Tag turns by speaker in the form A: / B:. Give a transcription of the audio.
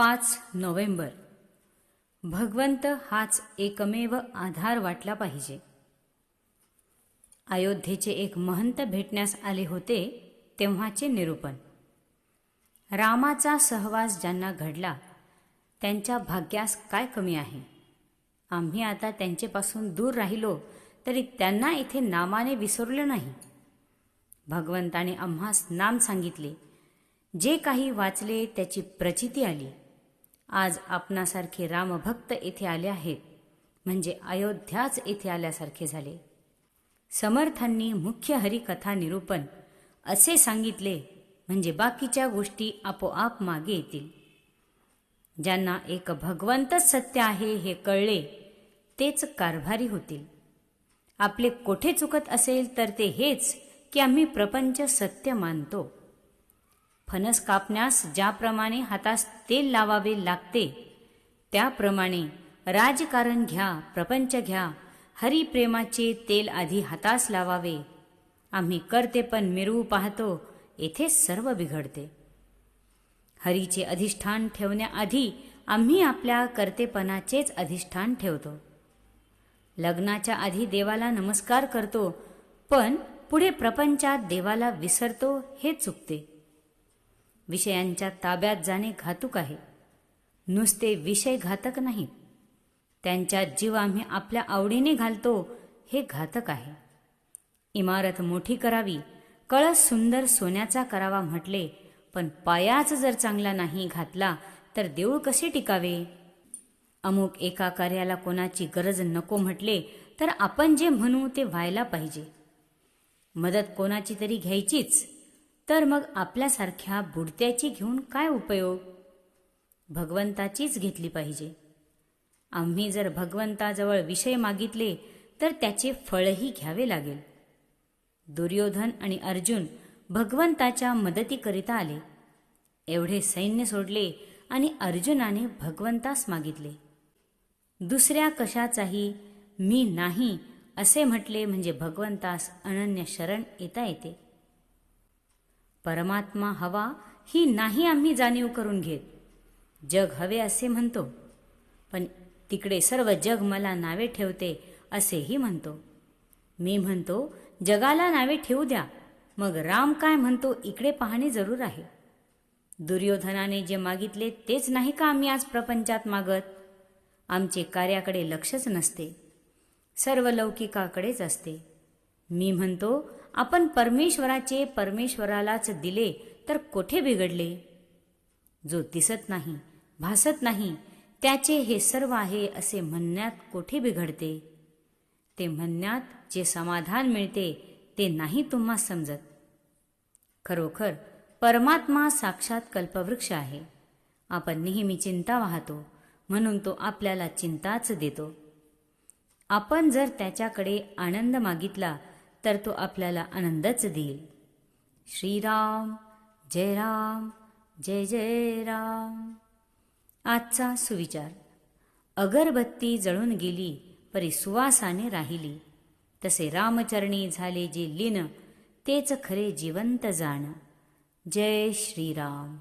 A: पाच नोव्हेंबर. भगवंत हाच एकमेव आधार वाटला पाहिजे. अयोध्येचे एक महंत भेटण्यास आले होते तेव्हाचे निरूपण. रामाचा सहवास ज्यांना घडला त्यांच्या भाग्यास काय कमी आहे? आम्ही आता त्यांचेपासून दूर राहिलो तरी त्यांना इथे नामाने विसरलं नाही. भगवंताने आम्हास नाम सांगितले. जे काही वाचले त्याची प्रचिती आली. आज आपणासारखे रामभक्त येथे आले आहेत. म्हणजे अयोध्याच येथे आल्यासारखे झाले. समर्थांनी मुख्य हरिकथा निरूपण असे सांगितले म्हणजे बाकीच्या गोष्टी आपोआप मागे येतील. ज्यांना एक भगवंतच सत्य आहे हे कळले तेच कारभारी होतील. आपले कोठे चुकत असेल तर ते हेच की आम्ही प्रपंच सत्य मानतो. फणस कापण्यास ज्याप्रमाणे हातास तेल लावावे लागते त्याप्रमाणे राजकारण घ्या प्रपंच घ्या हरिप्रेमाचे तेल आधी हातास लावावे. आम्ही करते पण मिरवू पाहतो येथे सर्व बिघडते. हरीचे अधिष्ठान ठेवण्याआधी आम्ही आपल्या कर्तेपणाचेच अधिष्ठान ठेवतो. लग्नाच्या आधी देवाला नमस्कार करतो पण पुढे प्रपंचात देवाला विसरतो हे चुकते. विषयांच्या ताब्यात जाणे घातूक आहे. नुसते विषय घातक नाहीत त्यांच्या जीव आम्ही आपल्या आवडीने घालतो हे घातक आहे. इमारत मोठी करावी कळस सुंदर सोन्याचा करावा म्हटले पण पायाच जर चांगला नाही घातला तर देऊळ कसे टिकावे? अमुक एका कार्याला कोणाची गरज नको म्हटले तर आपण जे म्हणू ते व्हायला पाहिजे. मदत कोणाची तरी घ्यायचीच. तर मग आपल्यासारख्या बुडत्याची घेऊन काय उपयोग? भगवंताचीच घेतली पाहिजे. आम्ही जर भगवंताजवळ विषय मागितले तर त्याचे फळही घ्यावे लागेल. दुर्योधन आणि अर्जुन भगवंताच्या मदतीकरिता आले. एवढे सैन्य सोडले आणि अर्जुनाने भगवंतास मागितले. दुसऱ्या कशाचाही मी नाही असे म्हटले म्हणजे भगवंतास अनन्य शरण येता येते. परमात्मा हवा ही नाही आम्ही जाणीव करून घेत. जग हवे असे म्हणतो पण तिकडे सर्व जग मला नावे ठेवते असेही म्हणतो. मी म्हणतो जगाला नावे ठेवू द्या मग राम काय म्हणतो इकडे पाहणे जरूर आहे. दुर्योधनाने जे मागितले तेच नाही का आम्ही आज प्रपंचात मागत? आमचे कार्याकडे लक्षच नसते. सर्व लौकिकाकडेच असते. मी म्हणतो आपण परमेश्वराचे परमेश्वरालाच दिले तर कोठे बिघडले? जो दिसत नाही भासत नाही त्याचे हे सर्व आहे असे म्हणण्यात कोठे बिघडते? ते म्हणण्यात जे समाधान मिळते ते नाही तुम्हा समजत. खरोखर परमात्मा साक्षात कल्पवृक्ष आहे. आपण नेहमी चिंता वाहतो म्हणून तो आपल्याला चिंताच देतो. आपण जर त्याच्याकडे आनंद मागितला तर तो आपल्याला आनंदच देईल. श्रीराम जय राम जय जय राम आजचा सुविचार. अगरबत्ती जळून गेली परी सुवासाने राहिली. तसे रामचरणी झाले जे लीन तेच खरे जिवंत जाण. जय श्रीराम.